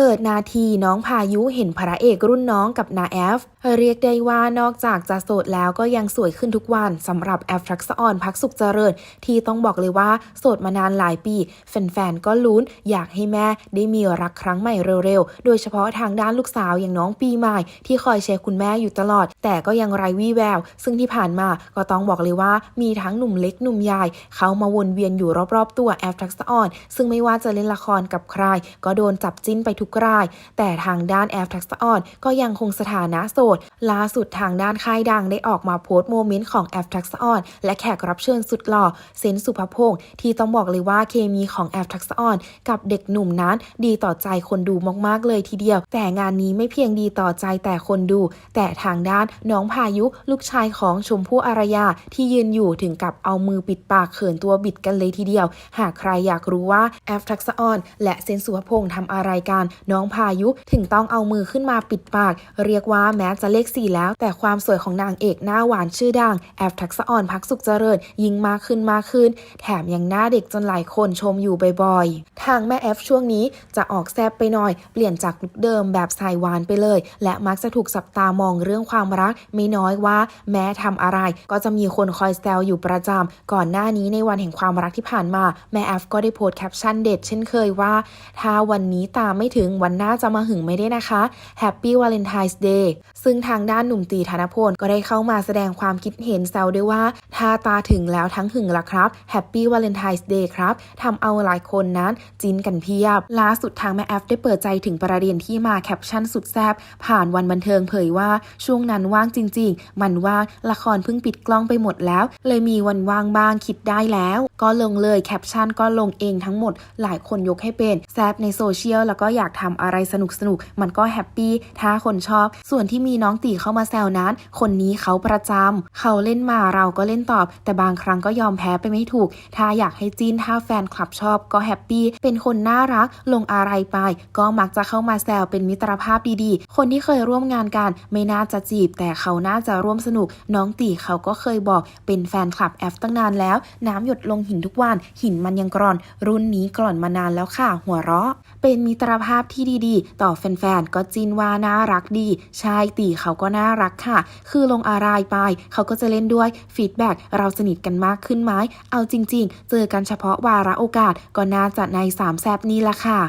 เปิดนาทีน้องพายุเห็นพระเอกรุ่นน้องกับนาแอฟ เรียกได้ว่านอกจากจะโสดแล้วก็ยังสวยขึ้นทุกวันสำหรับแอฟทักษออนพักสุขเจริญ ที่ต้องบอกเลยว่าโสดมานานหลายปี แฟนๆ ก็ลุ้นอยากให้แม่ได้มีรักครั้งใหม่เร็วๆ โดยเฉพาะทางด้านลูกสาวอย่างน้องปีใหม่ ที่คอยเชียร์คุณแม่อยู่ตลอด แต่ก็ยังไร้วี่แวว ซึ่งที่ผ่านมาก็ต้องบอกเลยว่ามีทั้งหนุ่มเล็กหนุ่มใหญ่เขามาวนเวียนอยู่รอบๆ ตัวแอฟทักษออนซึ่งไม่ว่าจะเล่นละครกับใคร ก็โดนจับจิ้นไปทุกราย แต่ทางด้านแอฟทักษะออนก็ยังคงสถานะโสด ล่าสุดทางด้านค่ายดังได้ออกมาโพสต์โมเมนต์ของแอฟทักษะออนและแขกรับเชิญสุดหล่อเซนสุภพงศ์ที่ต้องบอกเลยว่าเคมีของแอฟทักษะออนกับเด็กหนุ่มนั้น ดีต่อใจคนดูมากๆเลยทีเดียว แต่งานนี้ไม่เพียงดีต่อใจแต่คนดู แต่ทางด้านน้องพายุลูกชายของชมพู่อารยาที่ยืนอยู่ถึงกับเอามือปิดปากเขินตัวบิดกันเลยทีเดียว หากใครอยากรู้ว่าแอฟทักษะออนและเซนสุภพงศ์ทำอะไรกันน้องพายุถึงต้องเอามือขึ้นมาปิดปาก เรียกว่าแม้จะเลขสี่แล้ว แต่ความสวยของนางเอกหน้าหวานชื่อดัง แอฟทักษะออนพักสุขเจริญยิ่งมากขึ้นมากขึ้น แถมยังหน้าเด็กจนหลายคนชมอยู่บ่อยๆ ทางแม่แอฟช่วงนี้จะออกแซบไปหน่อย เปลี่ยนจากลุคเดิมแบบสายหวานไปเลย และมักจะถูกจับตามองเรื่องความรัก ไม่น้อยว่าแม้ทำอะไรก็จะมีคนคอยแซวอยู่ประจำก่อนหน้านี้ในวันแห่งความรักที่ผ่านมา แม่แอฟก็ได้โพสต์แคปชั่นเด็ดเช่นเคยว่า ถ้าวันนี้ตามไม่ถึงวันหน้าจะมาหึงไม่ได้นะคะ Happy Valentine's Day ซึ่งทางด้านหนุ่มตีธนพลก็ได้เข้ามาแสดงความคิดเห็นแซวด้วยว่า ถ้าตาถึงแล้วทั้งหึงละครับ Happy Valentine's Day ครับทำเอาหลายคนนั้นจินกันเพียบ ล่าสุดทางแม่แอฟได้เปิดใจถึงประเด็นที่มาแคปชั่นสุดแซบผ่านวันบันเทิงเผยว่าช่วงนั้นว่างจริง ๆ มันว่างละครเพิ่งปิดกล้องไปหมดแล้ว เลยมีวันว่างบ้างคิดได้แล้ว ก็ลงเลยแคปชั่นก็ลงเองทั้งหมด หลายคนยกให้เป็นแซบในโซเชียลแล้วก็อยากทำอะไรสนุกสนุกๆมันก็แฮปปี้ถ้าคนชอบ ส่วนที่มีน้องตีเข้ามาแซวนั้น คนนี้เขาประจำเขาเล่นมาเราก็เล่นตอบ แต่บางครั้งก็ยอมแพ้ไปไม่ถูก ถ้าอยากให้จีนถ้าแฟนคลับชอบก็แฮปปี้เป็นคนน่ารัก ลงอะไรไป ก็มักจะเข้ามาแซวเป็นมิตรภาพดีๆ คนที่เคยร่วมงานกัน ไม่น่าจะจีบ แต่เขาน่าจะร่วมสนุก น้องตีเขาก็เคยบอกเป็นแฟนคลับแอฟตั้งนานแล้ว น้ำหยดลงหินทุกวัน หินมันยังกร่อน รุ่นนี้กร่อนมานานแล้วค่ะ หัวเราะ เป็นมิตรภาพที่ดีๆ ต่อแฟนๆก็จินว่าน่ารักดีใช่ตีเขาก็น่ารักค่ะ คือลงอะไรไป เขาก็จะเล่นด้วยฟีดแบ็กเราสนิทกันมากขึ้นไหมเอาจริง ๆ เจอกันเฉพาะวาระโอกาสก็น่าจะในสามแซบนี้ละค่ะ